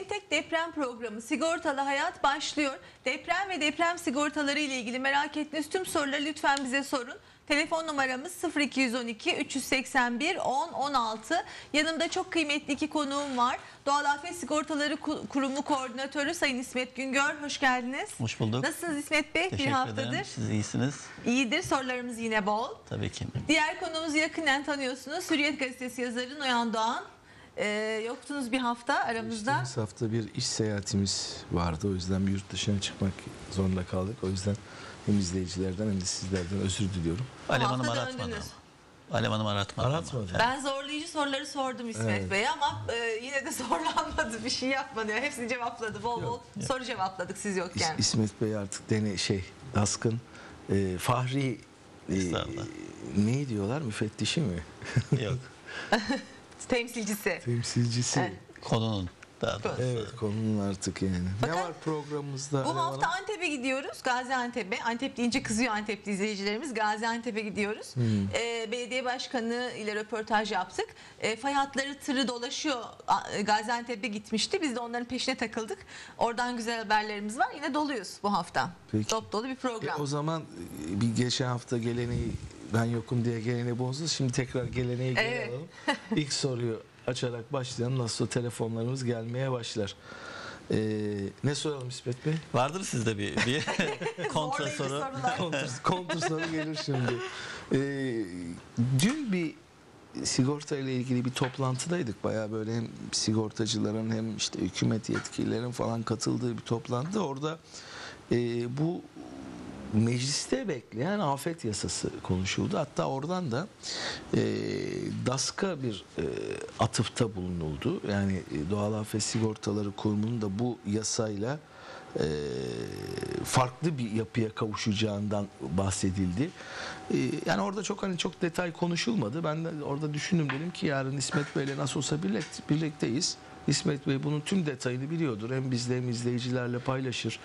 Türkiye'nin tek deprem programı Sigortalı Hayat başlıyor. Deprem ve deprem sigortaları ile ilgili merak ettiğiniz tüm soruları lütfen bize sorun. Telefon numaramız 0212 381 10 16. Yanımda çok kıymetli iki konuğum var. Doğal Afet Sigortaları Ku- Kurumu Koordinatörü Sayın İsmet Güngör. Hoş geldiniz. Hoş bulduk. Nasılsınız İsmet Bey? Teşekkür bir haftadır. ederim. Siz iyisiniz. İyidir. Sorularımız yine bol. Tabii ki. Diğer konuğumuzu yakından tanıyorsunuz. Hürriyet Gazetesi yazarı Noyan Doğan. Ee, yoktunuz bir hafta aramızda. Geçtiğimiz hafta bir iş seyahatimiz vardı. O yüzden bir yurt dışına çıkmak zorunda kaldık. O yüzden hem izleyicilerden hem de sizlerden özür diliyorum. Alev hafta Hanım aratmadı. döndünüz. ama. Alev Hanım aratmadı. ama. Aratmadı. Ben zorlayıcı soruları sordum İsmet Evet. Bey'e ama e, yine de zorlanmadı. Bir şey yapmadı. Hepsini cevapladı. Bol bol soru cevapladık siz İs- yokken. İsmet Bey artık dene şey Daskın e, Fahri e, Estağfurullah. ne diyorlar müfettişi mi? Yok. Temsilcisi. Temsilcisi. Evet. Konunun daha doğrusu. Evet konunun artık yani. Bakın, ne var programımızda? Bu hafta? Antep'e gidiyoruz. Gaziantep'e. Antep deyince kızıyor Antep'li izleyicilerimiz. Gaziantep'e gidiyoruz. Hmm. Ee, belediye başkanı ile röportaj yaptık. Ee, fay hatları tırı dolaşıyor. A- Gaziantep'e gitmişti. Biz de onların peşine takıldık. Oradan güzel haberlerimiz var. Yine doluyuz bu hafta. Peki. Dop dolu bir E, program. o zaman e, bir geçen hafta geleneği ben yokum diye geleneği bozdu. Şimdi tekrar geleneği geri Evet. alalım. İlk soruyu açarak başlayalım. Nasıl telefonlarımız gelmeye başlar. Ee, ne soralım İsmet Bey? Vardır sizde bir, bir kontra soru. Kontur, kontur soru gelir şimdi. Ee, dün bir sigorta ile ilgili bir toplantıdaydık. Bayağı böyle hem sigortacıların hem işte hükümet yetkililerin falan katıldığı bir toplantı. Orada e, bu mecliste bekleyen afet yasası konuşuldu. Hatta oradan da e, DASK'a bir e, atıfta bulunuldu. Yani e, Doğal Afet Sigortaları Kurumu'nun da bu yasayla e, farklı bir yapıya kavuşacağından bahsedildi. E, yani orada çok hani çok detay konuşulmadı. Ben de orada düşündüm dedim ki yarın İsmet Bey'le nasıl olsa birlikte, birlikteyiz. İsmet Bey bunun tüm detayını biliyordur. Hem bizle hem izleyicilerle paylaşır.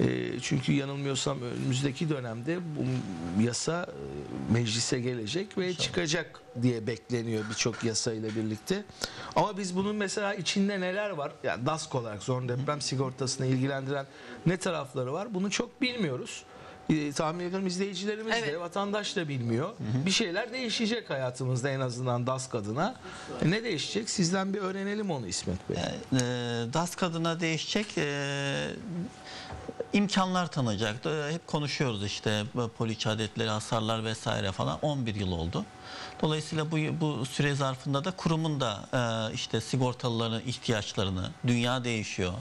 E, çünkü yanılmıyorsam önümüzdeki dönemde bu yasa e, meclise gelecek ve çıkacak diye bekleniyor birçok yasayla birlikte. Ama biz bunun mesela içinde neler var? Yani DASK olarak zorunlu deprem sigortasını ilgilendiren ne tarafları var? Bunu çok bilmiyoruz. E, tahmin ediyorum izleyicilerimiz de Evet. vatandaş da bilmiyor. Bir şeyler değişecek hayatımızda en azından DASK adına. E, ne değişecek? Sizden bir öğrenelim onu İsmet Bey. E, DAS kadına değişecek e, imkanlar tanıyacak. E, Hep konuşuyoruz işte bu poliçe adetleri, hasarlar vesaire falan 11 yıl oldu. Dolayısıyla bu bu süre zarfında da kurumun da e, işte sigortalıların ihtiyaçlarını, dünya değişiyor,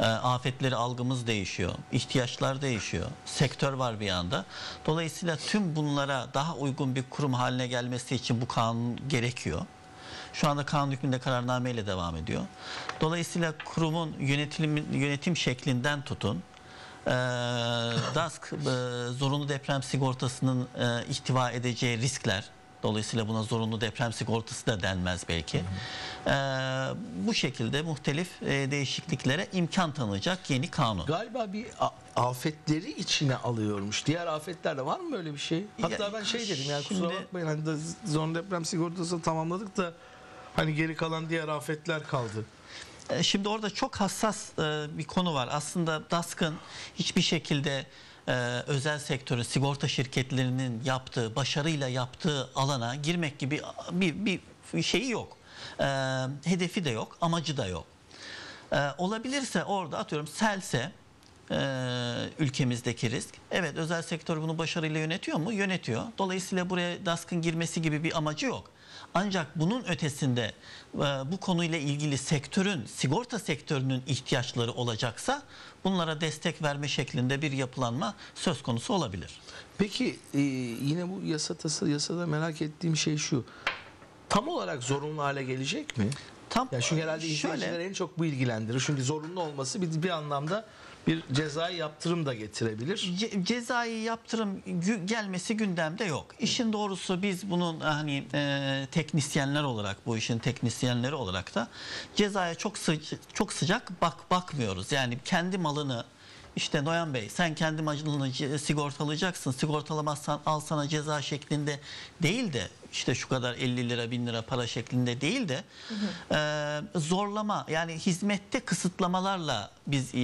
e, afetleri algımız değişiyor, ihtiyaçlar değişiyor, sektör var bir yanda. Dolayısıyla tüm bunlara daha uygun bir kurum haline gelmesi için bu kanun gerekiyor. Şu anda kanun hükmünde kararnameyle devam ediyor. Dolayısıyla kurumun yönetim, yönetim şeklinden tutun, e, DASK e, zorunlu deprem sigortasının e, ihtiva edeceği riskler, dolayısıyla buna zorunlu deprem sigortası da denmez belki. E, bu şekilde muhtelif e, değişikliklere imkan tanıyacak yeni kanun. Galiba bir afetleri içine alıyormuş. Diğer afetlerde var mı böyle bir şey? Hatta Ya, ben şey dedim yani şimdi- kusura bakmayın hani zorunlu deprem sigortası tamamladık da hani geri kalan diğer afetler kaldı. E, Şimdi orada çok hassas e, bir konu var. Aslında DASK'ın hiçbir şekilde e, özel sektörün sigorta şirketlerinin yaptığı, başarıyla yaptığı alana girmek gibi bir, bir şeyi yok. Hedefi de yok, amacı da yok. Olabilirse orada atıyorum selse ülkemizdeki risk. Evet özel sektör bunu başarıyla yönetiyor mu? Yönetiyor. Dolayısıyla buraya DASK'ın girmesi gibi bir amacı yok. Ancak bunun ötesinde e, bu konuyla ilgili sektörün, sigorta sektörünün ihtiyaçları olacaksa bunlara destek verme şeklinde bir yapılanma söz konusu olabilir. Peki e, yine bu yasa tası yasada merak ettiğim şey şu. Tam olarak zorunlu hale gelecek mi? Tam Ya çünkü herhalde şöyle- en çok bu ilgilendirir. Çünkü zorunlu olması bir, bir anlamda bir cezai yaptırım da getirebilir. Ce- cezai yaptırım gelmesi gündemde yok. İşin doğrusu biz bunun hani e, teknisyenler olarak bu işin teknisyenleri olarak da cezaya çok sı- çok sıcak bak bakmıyoruz. Yani kendi malını işte Noyan Bey sen kendi malını sigortalayacaksın. Sigortalamazsan al sana ceza şeklinde değil de işte şu kadar 50 lira 1000 lira para şeklinde değil de e, zorlama yani hizmette kısıtlamalarla biz e,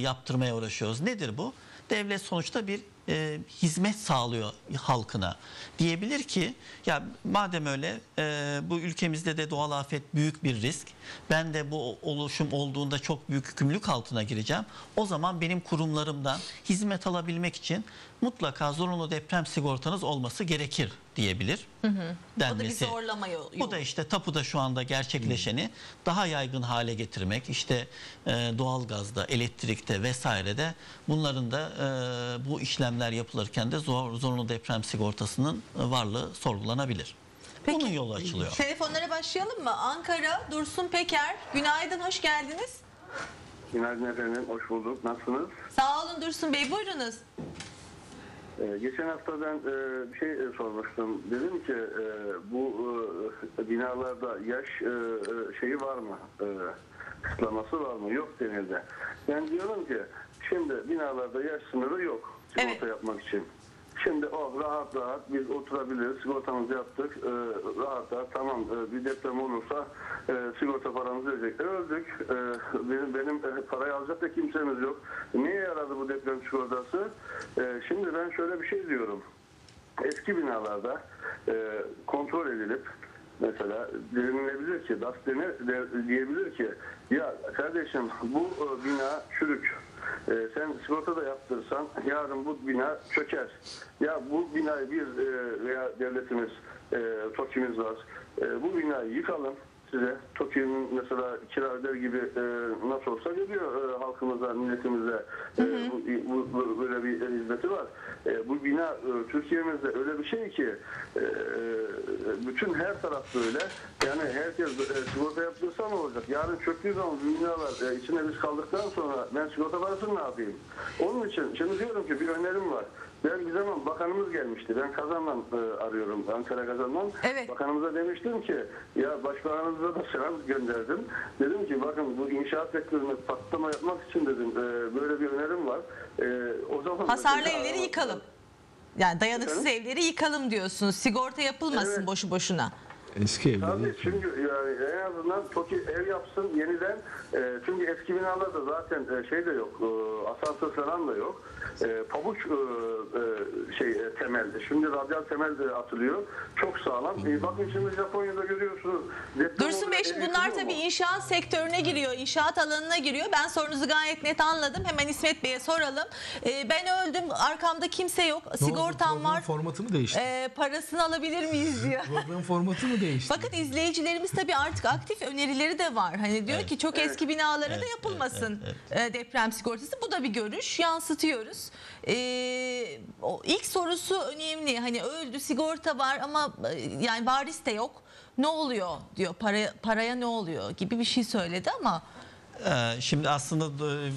yaptırmaya uğraşıyoruz. Nedir bu? Devlet sonuçta bir e, hizmet sağlıyor halkına. Diyebilir ki ya madem öyle e, bu ülkemizde de doğal afet büyük bir risk. Ben de bu oluşum olduğunda çok büyük yükümlülük altına gireceğim. O zaman benim kurumlarımdan hizmet alabilmek için mutlaka zorunlu deprem sigortanız olması gerekir diyebilir. O da bir denmesi. zorlama yolu. Bu da işte tapuda şu anda gerçekleşeni daha yaygın hale getirmek. İşte e, doğalgazda, elektrikte vesairede bunların da e, bu işlemler yapılırken de zor, zorunlu deprem sigortasının varlığı sorgulanabilir. Peki. Bunun yolu açılıyor. Telefonlara başlayalım mı? Ankara, Dursun Peker. Günaydın, hoş geldiniz. Günaydın efendim, hoş bulduk. Nasılsınız? Sağ olun Dursun Bey, buyurunuz. Ee, geçen hafta ben e, bir şey e, sormuştum. Dedim ki e, bu e, binalarda yaş e, şeyi var mı? E, kısıtlaması var mı? Yok denildi. Ben diyorum ki şimdi binalarda yaş sınırı yok sigorta Evet. yapmak için. Şimdi o rahat rahat biz oturabiliriz. Sigortamızı yaptık. E, rahat rahat tamam e, bir deprem olursa e, sigorta paramızı ödeyecek. Öldük. E, benim benim e, parayı alacak da kimsemiz yok. Niye yaradı bu deprem sigortası? E, şimdi ben şöyle bir şey diyorum. Eski binalarda e, kontrol edilip mesela denilebilir ki, DAS denir, de- diyebilir ki ya kardeşim bu e, bina çürük. E, sen sigorta da yaptırsan yarın bu bina çöker. Ya bu binayı biz e, veya devletimiz, e, TOKİ'miz var. E, bu binayı yıkalım size. TOKİ'nin mesela kira öder gibi e, nasıl olsa geliyor e, halkımıza, milletimize e, bu, bu- bu- böyle bir hizmeti var. E, bu bina e, Türkiye'mizde öyle bir şey ki e, bütün her taraf böyle. Yani herkes e, sigorta yaptırsa ne olacak? Yarın çöktüğü zaman bu binalar e, içine biz kaldıktan sonra ben sigorta parasını ne yapayım? Onun için şimdi diyorum ki bir önerim var. Ben bir zaman bakanımız gelmişti. Ben Kazan'dan e, arıyorum. Ankara Kazan'dan. Evet. Bakanımıza demiştim ki ya başbakanımıza da selam gönderdim. Dedim ki bakın bu inşaat sektörüne patlama yapmak için dedim e, böyle bir önerim var. E, o zaman Hasarlı Mesela- evleri yıkalım. Yani dayanıksız Efendim? evleri yıkalım diyorsunuz. Sigorta yapılmasın Evet. boşu boşuna. Eski evleri. Tabii çünkü yani en azından TOKİ ev yapsın yeniden. E, çünkü eski binalarda zaten e, şey de yok. E, asansör falan da yok. E, pabuç e, e, şey e, temel. Şimdi radyal temel de atılıyor. Çok sağlam. E, bakın şimdi Japonya'da görüyorsunuz. deprem Dursun Bey şimdi yıkılıyor bunlar mu? tabii inşaat sektörüne giriyor, inşaat alanına giriyor. Ben sorunuzu gayet net anladım. Hemen İsmet Bey'e soralım. Ee, ben öldüm, arkamda kimse yok, sigortam var. Formatı mı değişti? Ee, parasını alabilir miyiz diyor. Program formatı mı değişti? Fakat izleyicilerimiz tabii artık aktif önerileri de var. Hani diyor ki çok eski binalara da Evet, yapılmasın evet, e, deprem sigortası. Bu da bir görüş. Yansıtıyoruz. Ee, o ilk sorusu önemli. Hani öldü sigorta var ama e, yani varis de yok. Ne oluyor diyor. Para, paraya ne oluyor gibi bir şey söyledi ama Ee, Şimdi aslında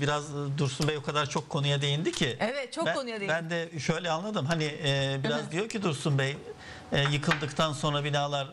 biraz Dursun Bey o kadar çok konuya değindi ki. Evet, çok ben, konuya değindi. Ben de şöyle anladım. Hani e, biraz diyor ki Dursun Bey e, yıkıldıktan sonra binalar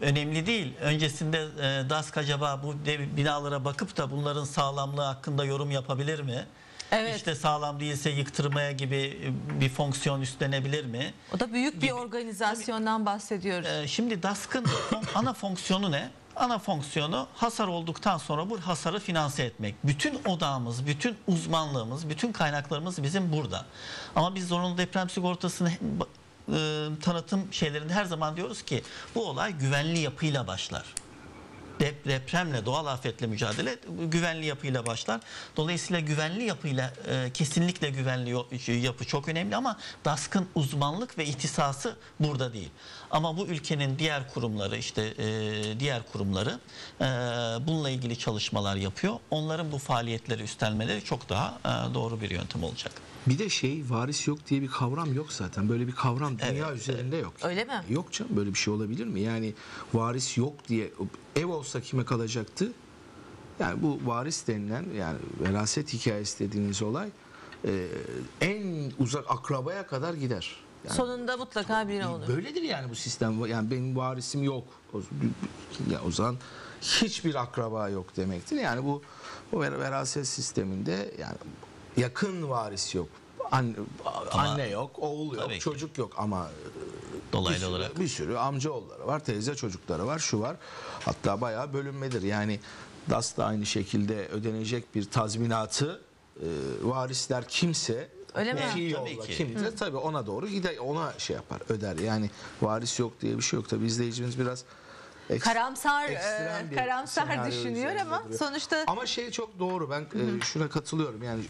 önemli değil. Öncesinde e, DASK acaba bu dev- binalara bakıp da bunların sağlamlığı hakkında yorum yapabilir mi? Evet. İşte sağlam değilse yıktırmaya gibi bir fonksiyon üstlenebilir mi? o da büyük bir organizasyondan bahsediyoruz. Ee, şimdi DASK'ın ana fonksiyonu ne? Ana fonksiyonu hasar olduktan sonra bu hasarı finanse etmek. Bütün odağımız, bütün uzmanlığımız, bütün kaynaklarımız bizim burada. Ama biz zorunlu deprem sigortasını e, tanıtım şeylerinde her zaman diyoruz ki bu olay güvenli yapıyla başlar. Dep- depremle, doğal afetle mücadele güvenli yapıyla başlar. Dolayısıyla güvenli yapıyla e, kesinlikle güvenli yapı çok önemli ama DASK'ın uzmanlık ve ihtisası burada değil. Ama bu ülkenin diğer kurumları işte e, diğer kurumları e, bununla ilgili çalışmalar yapıyor. Onların bu faaliyetleri üstlenmeleri çok daha e, doğru bir yöntem olacak. Bir de şey varis yok diye bir kavram yok zaten. Böyle bir kavram dünya Evet, üzerinde yok. Öyle mi? Yok canım böyle bir şey olabilir mi? Yani varis yok diye ev olsa kime kalacaktı? Yani bu varis denilen yani veraset hikayesi dediğiniz olay e, en uzak akrabaya kadar gider. Yani Sonunda mutlaka biri olur. Böyledir yani bu sistem. Yani benim varisim yok. O, ya o zaman hiçbir akraba yok demektir. Yani bu bu ver- veraset sisteminde yani yakın varis yok. Anne, anne yok, oğul yok, ki. çocuk yok ama bir Dolaylı sürü, olarak. bir sürü amcaoğulları var, teyze çocukları var, şu var. Hatta bayağı bölünmedir. Yani DAS da aynı şekilde ödenecek bir tazminatı e, varisler kimse Öyle mi? iki Tabii yolla ki. kimse tabii ona doğru gider ona şey yapar öder. Yani varis yok diye bir şey yok. Tabii izleyicimiz biraz eks- Karamsar e, karamsar düşünüyor ama duruyor. sonuçta Ama şey çok doğru. Ben e, şuna katılıyorum. Yani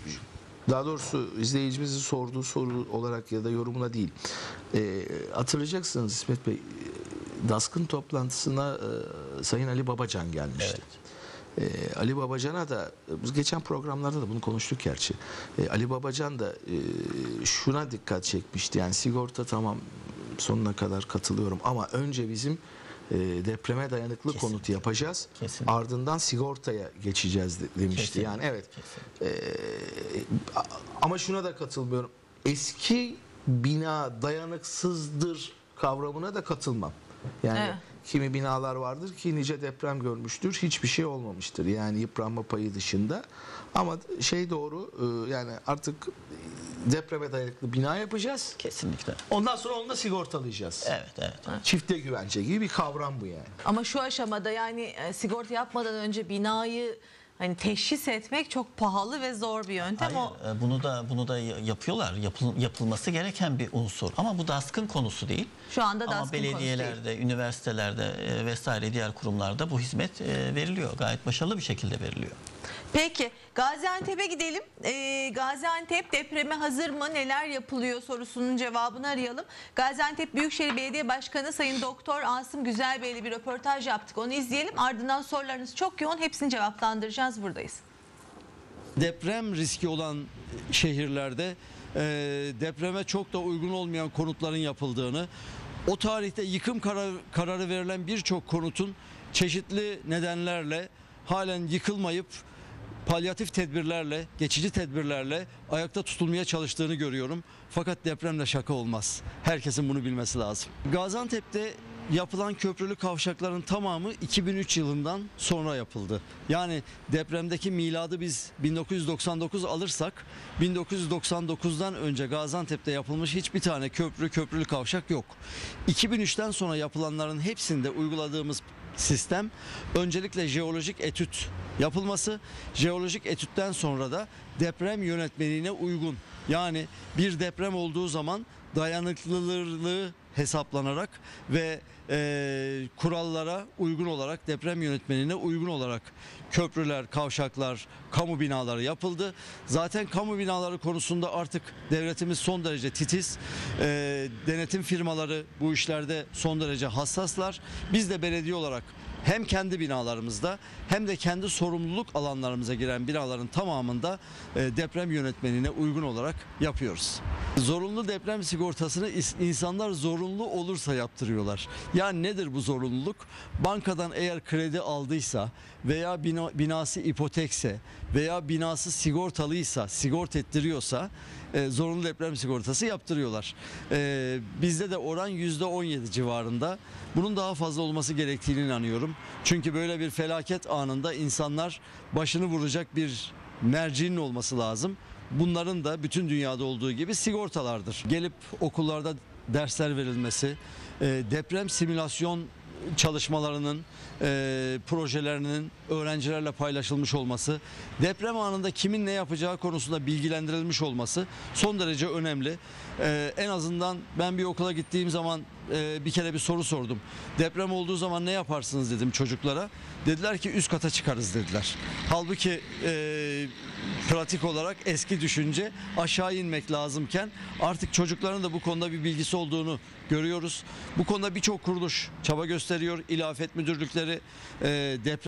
daha doğrusu izleyicimizin sorduğu soru olarak ya da yorumuna değil. E, hatırlayacaksınız İsmet Bey. e, Daskın toplantısına e, Sayın Ali Babacan gelmişti. E, Ali Babacan'a da biz geçen programlarda da bunu konuştuk gerçi. E, Ali Babacan da e, şuna dikkat çekmişti. Yani sigorta tamam sonuna kadar katılıyorum ama önce bizim e, depreme dayanıklı Kesinlikle. konut yapacağız. Kesinlikle. Ardından sigortaya geçeceğiz de- demişti. Kesinlikle. Yani evet. E, ama şuna da katılmıyorum. Eski bina dayanıksızdır kavramına da katılmam. Yani Evet. Kimi binalar vardır ki nice deprem görmüştür. Hiçbir şey olmamıştır. Yani yıpranma payı dışında. Ama şey doğru e, yani artık depreme dayanıklı bina yapacağız. Kesinlikle. Ondan sonra onu da sigortalayacağız. Evet evet. Çifte güvence gibi bir kavram bu yani. ama şu aşamada yani e, sigorta yapmadan önce binayı hani teşhis etmek çok pahalı ve zor bir yöntem. O Hayır, e, bunu da bunu da ya- yapıyorlar. Yapıl- yapılması gereken bir unsur. Ama bu DASK'ın konusu değil. Şu anda Ama DASK'ın konusu belediyelerde, üniversitelerde e, vesaire diğer kurumlarda bu hizmet e, veriliyor. Gayet başarılı bir şekilde veriliyor. Peki Gaziantep'e gidelim. Ee, Gaziantep depreme hazır mı? Neler yapılıyor sorusunun cevabını arayalım. Gaziantep Büyükşehir Belediye Başkanı Sayın Doktor Asım Güzel Bey'le bir röportaj yaptık. Onu izleyelim. Ardından sorularınız çok yoğun. Hepsini cevaplandıracağız. Buradayız. deprem riski olan şehirlerde e, depreme çok da uygun olmayan konutların yapıldığını, o tarihte yıkım kararı, kararı verilen birçok konutun çeşitli nedenlerle halen yıkılmayıp palyatif tedbirlerle, geçici tedbirlerle ayakta tutulmaya çalıştığını görüyorum. Fakat depremle şaka olmaz. Herkesin bunu bilmesi lazım. Gaziantep'te yapılan köprülü kavşakların tamamı 2003 yılından sonra yapıldı. Yani depremdeki miladı biz 1999 alırsak 1999'dan önce Gaziantep'te yapılmış hiçbir tane köprü köprülü kavşak yok. 2003'ten sonra yapılanların hepsinde uyguladığımız sistem öncelikle jeolojik etüt yapılması, jeolojik etütten sonra da deprem yönetmeliğine uygun. Yani bir deprem olduğu zaman dayanıklılığı hesaplanarak ve e, kurallara uygun olarak deprem yönetmeliğine uygun olarak köprüler, kavşaklar, kamu binaları yapıldı. Zaten kamu binaları konusunda artık devletimiz son derece titiz. E, denetim firmaları bu işlerde son derece hassaslar. Biz de belediye olarak hem kendi binalarımızda hem de kendi sorumluluk alanlarımıza giren binaların tamamında e, deprem yönetmeliğine uygun olarak yapıyoruz. Zorunlu deprem sigortasını insanlar zorunlu olursa yaptırıyorlar. Yani nedir bu zorunluluk? Bankadan eğer kredi aldıysa veya bina, binası ipotekse veya binası sigortalıysa, sigort ettiriyorsa e, zorunlu deprem sigortası yaptırıyorlar. E, bizde de oran %17 civarında. Bunun daha fazla olması gerektiğini inanıyorum. Çünkü böyle bir felaket anında insanlar başını vuracak bir mercinin olması lazım. Bunların da bütün dünyada olduğu gibi sigortalardır. Gelip okullarda dersler verilmesi, e, deprem simülasyon çalışmalarının, e, projelerinin öğrencilerle paylaşılmış olması, deprem anında kimin ne yapacağı konusunda bilgilendirilmiş olması son derece önemli. E, en azından ben bir okula gittiğim zaman e, bir kere bir soru sordum. Deprem olduğu zaman ne yaparsınız dedim çocuklara. Dediler ki üst kata çıkarız dediler. Halbuki e, pratik olarak eski düşünce aşağı inmek lazımken artık çocukların da bu konuda bir bilgisi olduğunu görüyoruz. Bu konuda birçok kuruluş çaba gösteriyor. İlafet müdürlükleri, e, deprem